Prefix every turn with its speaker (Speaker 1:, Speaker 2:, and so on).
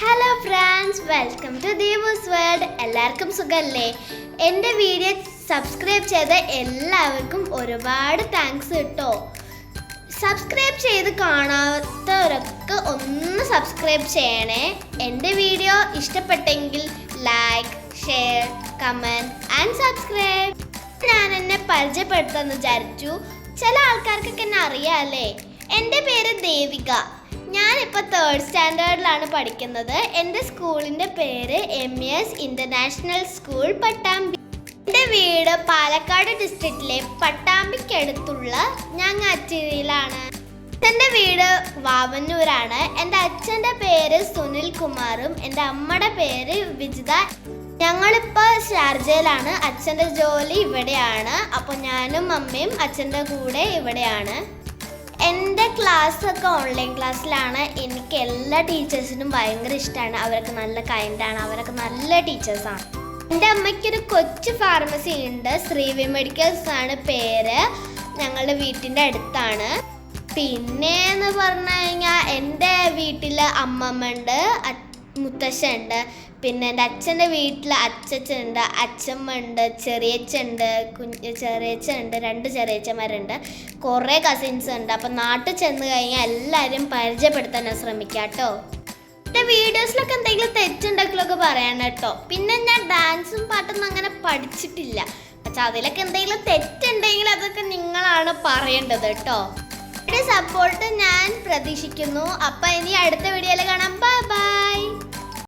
Speaker 1: Hello friends welcome to Deepu's world എല്ലാവർക്കും സുഖമല്ലേ എന്റെ വീഡിയോ സബ്സ്ക്രൈബ് ചെയ്ത എല്ലാവർക്കും ഒരുപാട് താങ്ക്സ് കിട്ടോ സബ്സ്ക്രൈബ് ചെയ്ത് കാണാത്തവരൊക്കെ ഒന്ന് സബ്സ്ക്രൈബ് ചെയ്യണേ. എന്റെ വീഡിയോ ഇഷ്ടപ്പെട്ടെങ്കിൽ like share comment and subscribe ഞാൻ എന്നെ പരിചയപ്പെടുത്തുന്ന വിചാരിച്ചു. ചില ആൾക്കാർക്കൊക്കെ എന്നെ അറിയാമല്ലേ എന്റെ പേര് ദേവിക. ഞാനിപ്പോൾ തേർഡ് സ്റ്റാൻഡേർഡിലാണ് പഠിക്കുന്നത്. എന്റെ സ്കൂളിന്റെ പേര് M S international school Pattambi. എന്റെ വീട് പാലക്കാട് ഡിസ്ട്രിക്റ്റിലെ പട്ടാമ്പിക്കടുത്തുള്ള ഞങ്ങാറ്റിരിയിലാണ് എന്റെ വീട് വാവന്നൂരാണ്. എന്റെ അച്ഛന്റെ പേര് സുനിൽ കുമാറും എന്റെ അമ്മയുടെ പേര് വിജിത. ഞങ്ങളിപ്പോൾ ഷാർജയിലാണ്. അച്ഛന്റെ ജോലി ഇവിടെയാണ്. അപ്പോൾ ഞാനും അമ്മയും അച്ഛന്റെ കൂടെ ഇവിടെയാണ്. എന്റെ ക്ലാസ് ഒക്കെ ഓൺലൈൻ ക്ലാസ്സിലാണ് എനിക്ക് എല്ലാ ടീച്ചേഴ്സിനും ഭയങ്കര ഇഷ്ടമാണ് അവരൊക്കെ നല്ല കൈൻഡാണ് അവരൊക്കെ നല്ല ടീച്ചേഴ്സാണ് എന്റെ അമ്മയ്ക്കൊരു കൊച്ചു ഫാർമസി ഉണ്ട്. ശ്രീവി മെഡിക്കൽസ് ആണ് പേര്. ഞങ്ങളുടെ വീട്ടിന്റെ അടുത്താണ്. പിന്നെ എന്ന് പറഞ്ഞു കഴിഞ്ഞാൽ എന്റെ വീട്ടിൽ അമ്മമ്മ ഉണ്ട്. മുത്തശ്ശൻ ഉണ്ട് പിന്നെ എന്റെ അച്ഛന്റെ വീട്ടിൽ അച്ചച്ചനുണ്ട് അച്ഛമ്മ ചെറിയച്ഛണ്ട് കുഞ്ഞ് ചെറിയച്ഛനുണ്ട് രണ്ട് ചെറിയച്ഛന്മാരുണ്ട്. കുറേ കസിൻസ് ഉണ്ട്. അപ്പം നാട്ടിൽ ചെന്ന് കഴിഞ്ഞാൽ എല്ലാവരും പരിചയപ്പെടുത്താൻ ശ്രമിക്കുക ശ്രമിക്കാം കേട്ടോ. എന്റെ വീഡിയോസിലൊക്കെ എന്തെങ്കിലും തെറ്റുണ്ടെങ്കിലൊക്കെ പറയണം കേട്ടോ. പിന്നെ ഞാൻ ഡാൻസും പാട്ടൊന്നും അങ്ങനെ പഠിച്ചിട്ടില്ല. പക്ഷെ അതിലൊക്കെ എന്തെങ്കിലും തെറ്റുണ്ടെങ്കിൽ അതൊക്കെ നിങ്ങളാണ് പറയേണ്ടത് കേട്ടോ. സപ്പോർട്ട് ഞാൻ പ്രതീക്ഷിക്കുന്നു. അപ്പം ഇനി അടുത്ത വീഡിയോയിൽ കാണാം. Bye bye